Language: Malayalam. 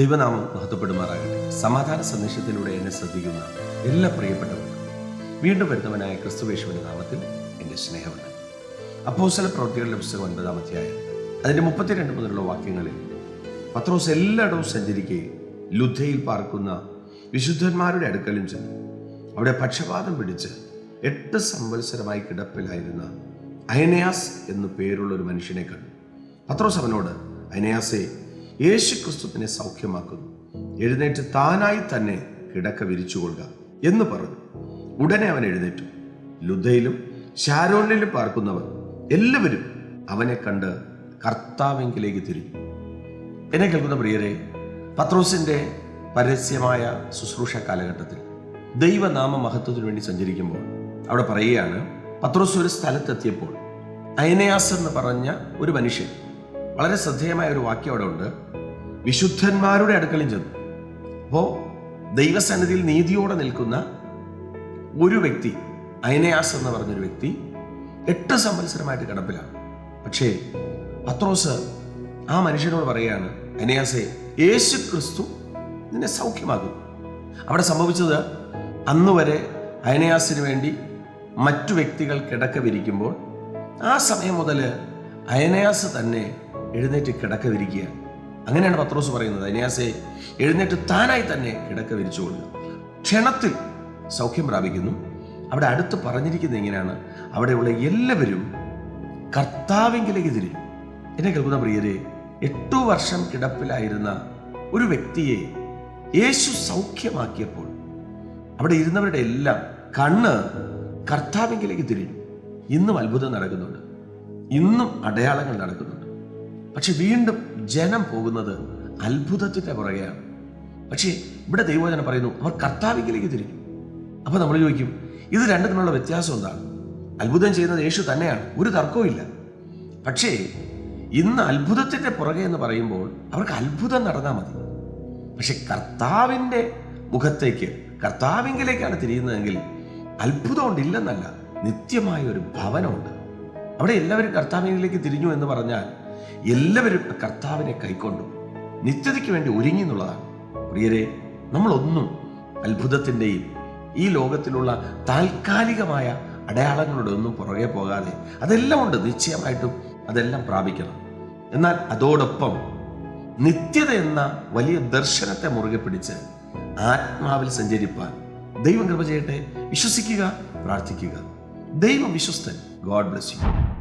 ദൈവനാമം മഹത്വപ്പെടുമാറാകട്ടെ. സമാധാന സന്ദേശത്തിലൂടെ എന്നെ ശ്രദ്ധിക്കുന്ന എല്ലാ പ്രിയപ്പെട്ടവർക്കും വീണ്ടും വരുന്നവനായ ക്രിസ്തുവേശുവിന്റെ നാമത്തിൽ എന്റെ സ്നേഹമുണ്ട് അപ്പോസല പ്രവൃത്തികളുടെ പുസ്തകം ഒൻപതാം അധ്യായം അതിന്റെ മുപ്പത്തിരണ്ട് മുതലുള്ള വാക്യങ്ങളിൽ പത്രോസ് എല്ലായിടവും സഞ്ചരിക്കുകയും ലുദ്ധയിൽ പാർക്കുന്ന വിശുദ്ധന്മാരുടെ അടുക്കലും ചെന്നു. അവിടെ പക്ഷപാതം പിടിച്ച് എട്ട് സംവത്സരമായി കിടപ്പിലായിരുന്ന അയനയാസ് എന്നു പേരുള്ള ഒരു മനുഷ്യനെ കണ്ടു. പത്രോസ് അവനോട് അയനയാസെ യേശു ക്രിസ്തുവിനെ സൗഖ്യമാക്കുന്നു. എഴുന്നേറ്റ് താനായി തന്നെ കിടക്ക വിരിച്ചുകൊള്ളുക എന്ന് പറഞ്ഞു. ഉടനെ അവൻ എഴുന്നേറ്റു. ലുദ്ധയിലും ഷാരോണിലും പാർക്കുന്നവർ എല്ലാവരും അവനെ കണ്ട് കർത്താവെങ്കിലേക്ക് തിരിഞ്ഞു. എന്നെ കേൾക്കുന്ന പ്രിയരെ പത്രോസിന്റെ പരസ്യമായ ശുശ്രൂഷ കാലഘട്ടത്തിൽ ദൈവനാമ മഹത്വത്തിനു വേണ്ടി സഞ്ചരിക്കുമ്പോൾ അവിടെ പറയുകയാണ് പത്രോസ് ഒരു സ്ഥലത്തെത്തിയപ്പോൾ അയനയാസ് എന്ന് പറഞ്ഞ ഒരു മനുഷ്യൻ വളരെ ശ്രദ്ധേയമായ ഒരു വാക്യം അവിടെ ഉണ്ട്. വിശുദ്ധന്മാരുടെ അടുക്കളയും ചെന്നു. അപ്പോൾ ദൈവസന്നിധിയിൽ നീതിയോടെ നിൽക്കുന്ന ഒരു വ്യക്തി അയനയാസ് എന്ന് പറഞ്ഞൊരു വ്യക്തി എട്ട് സംവത്സരമായിട്ട് കിടപ്പിലാണ്. പക്ഷേ പത്രോസ് ആ മനുഷ്യനോട് പറയുകയാണ് അനയാസെ യേശു ക്രിസ്തു നിന്നെ സൗഖ്യമാകും അവിടെ സംഭവിച്ചത് അന്ന് വരെ അയനയാസിന് വേണ്ടി മറ്റു വ്യക്തികൾ കിടക്ക വിരിക്കുമ്പോൾ ആ സമയം മുതൽ അയനയാസ് തന്നെ എഴുന്നേറ്റ് കിടക്ക വിരിക്കുക അങ്ങനെയാണ് പത്രോസ് പറയുന്നത്. അനിയാസെ എഴുന്നേറ്റ് താനായി തന്നെ കിടക്ക വിരിച്ചു കൊടുക്കുക ക്ഷണത്തിൽ സൗഖ്യം പ്രാപിക്കുന്നു. അവിടെ അടുത്ത് പറഞ്ഞിരിക്കുന്നത് എങ്ങനെയാണ്? അവിടെയുള്ള എല്ലാവരും കർത്താവിങ്കിലേക്ക് തിരിഞ്ഞു. എന്നെ കേൾക്കുന്ന പ്രിയരെ എട്ടു വർഷം കിടപ്പിലായിരുന്ന ഒരു വ്യക്തിയെ യേശു സൗഖ്യമാക്കിയപ്പോൾ അവിടെ ഇരുന്നവരുടെ എല്ലാം കണ്ണ് കർത്താവിങ്കിലേക്ക് തിരിഞ്ഞു. ഇന്നും അത്ഭുതം നടക്കുന്നുണ്ട്. ഇന്നും അടയാളങ്ങൾ നടക്കുന്നുണ്ട്. പക്ഷെ വീണ്ടും ജനം പോകുന്നത് അത്ഭുതത്തിന്റെ പുറകെയാണ്. പക്ഷേ ഇവിടെ ദൈവജനം പറയുന്നു അവർ കർത്താവിങ്കിലേക്ക് തിരിഞ്ഞു അപ്പൊ നമ്മൾ ചോദിക്കും ഇത് രണ്ടും വ്യത്യാസം എന്താണ്? അത്ഭുതം ചെയ്യുന്നത് യേശു തന്നെയാണ് ഒരു തർക്കവും ഇല്ല. പക്ഷേ ഇന്ന് അത്ഭുതത്തിന്റെ പുറകെ എന്ന് പറയുമ്പോൾ അവർക്ക് അത്ഭുതം നടന്നാൽ മതി. പക്ഷെ കർത്താവിന്റെ മുഖത്തേക്ക് കർത്താവിങ്കിലേക്കാണ് തിരിയുന്നതെങ്കിൽ അത്ഭുതം ഉണ്ടില്ലെന്നല്ല നിത്യമായ ഒരു ഭവനമുണ്ട്. അവിടെ എല്ലാവരും കർത്താവിങ്കിലേക്ക് തിരിഞ്ഞു എന്ന് പറഞ്ഞാൽ എല്ലാവരും കർത്താവിനെ കൈക്കൊണ്ടു നിത്യതയ്ക്ക് വേണ്ടി ഒരുങ്ങി എന്നുള്ളതാണ്. പ്രിയരെ നമ്മളൊന്നും അത്ഭുതത്തിന്റെയും ഈ ലോകത്തിലുള്ള താൽക്കാലികമായ അടയാളങ്ങളുടെ ഒന്നും പുറകെ പോകാതെ അതെല്ലാം ഉണ്ട്. നിശ്ചയമായിട്ടും അതെല്ലാം പ്രാപിക്കണം. എന്നാൽ അതോടൊപ്പം നിത്യത എന്ന വലിയ ദർശനത്തെ മുറുകെ പിടിച്ച് ആത്മാവിൽ സഞ്ചരിപ്പാൻ ദൈവം കൃപ ചെയ്യട്ടെ. വിശ്വസിക്കുക പ്രാർത്ഥിക്കുക. ദൈവം വിശ്വസ്തൻ. God bless you.